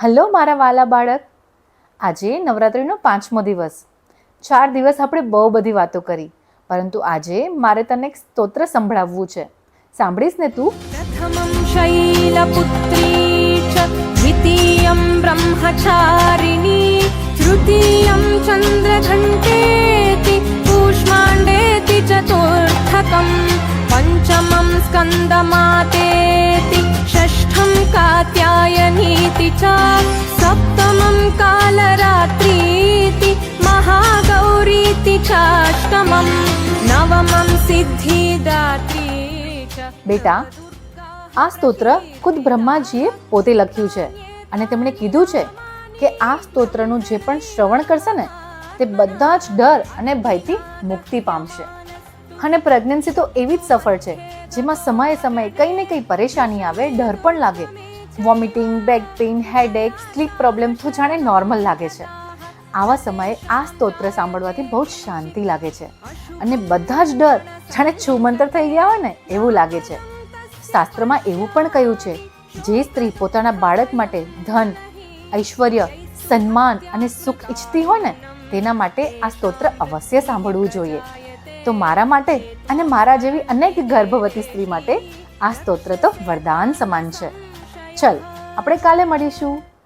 Hello મારા વાલા બાળક. આજે નવરાત્રિનો પાંચમો દિવસ. ચાર દિવસ આપણે બહુ બધી વાતો કરી, પરંતુ આજે મારે તને એક સ્તોત્ર સંભળાવવું છે. સાંભળીશ ને તું? પ્રથમમ શૈલપુત્રી ચ, દ્વિતીયમ બ્રહ્મચારિણી, તૃતીયમ ચંદ્રઘંટેતિ કૂષ્માંડેતિ ચતુર્થકમ, પંચમમ સ્કંદમાતે कात्यायनीति च सप्तमं कालरात्रीति महागौरीति चाष्टमं नवमं सिद्धिदात्री च બેટા આ સ્તોત્ર ખુદ બ્રહ્માજીએ પોતે લખ્યું છે અને તેમણે કીધું છે કે આ સ્તોત્રનું જે પણ શ્રવણ કરશે ને તે બધા જ ડર અને ભયથી મુક્તિ પામશે અને પ્રેગ્નન્સી તો એવી જ સફળ છે જેમાં સમયે સમયે કંઈ ને કંઈ પરેશાની આવે ડર પણ લાગે Vomiting, back pain, headache, sleep problem તો જાણે નોર્મલ લાગે છે. આવા સમયે આ સ્તોત્ર સાંભળવાથી બહુ જ શાંતિ લાગે છે. અને બધા જ ડર જાણે છુમંતર થઈ ગયા હોય ને એવું લાગે છે. શાસ્ત્રમાં એવું પણ કહ્યું છે, જે સ્ત્રી પોતાના બાળક માટે ધન, ઐશ્વર્ય, સન્માન અને સુખ ઈચ્છતી હોય ને, તેના માટે આ સ્તોત્ર અવશ્ય સાંભળવું જોઈએ. તો મારા માટે અને મારા જેવી અનેક ગર્ભવતી સ્ત્રી માટે આ સ્તોત્ર તો વરદાન સમાન છે. ચલ આપણે કાલે મળીશું.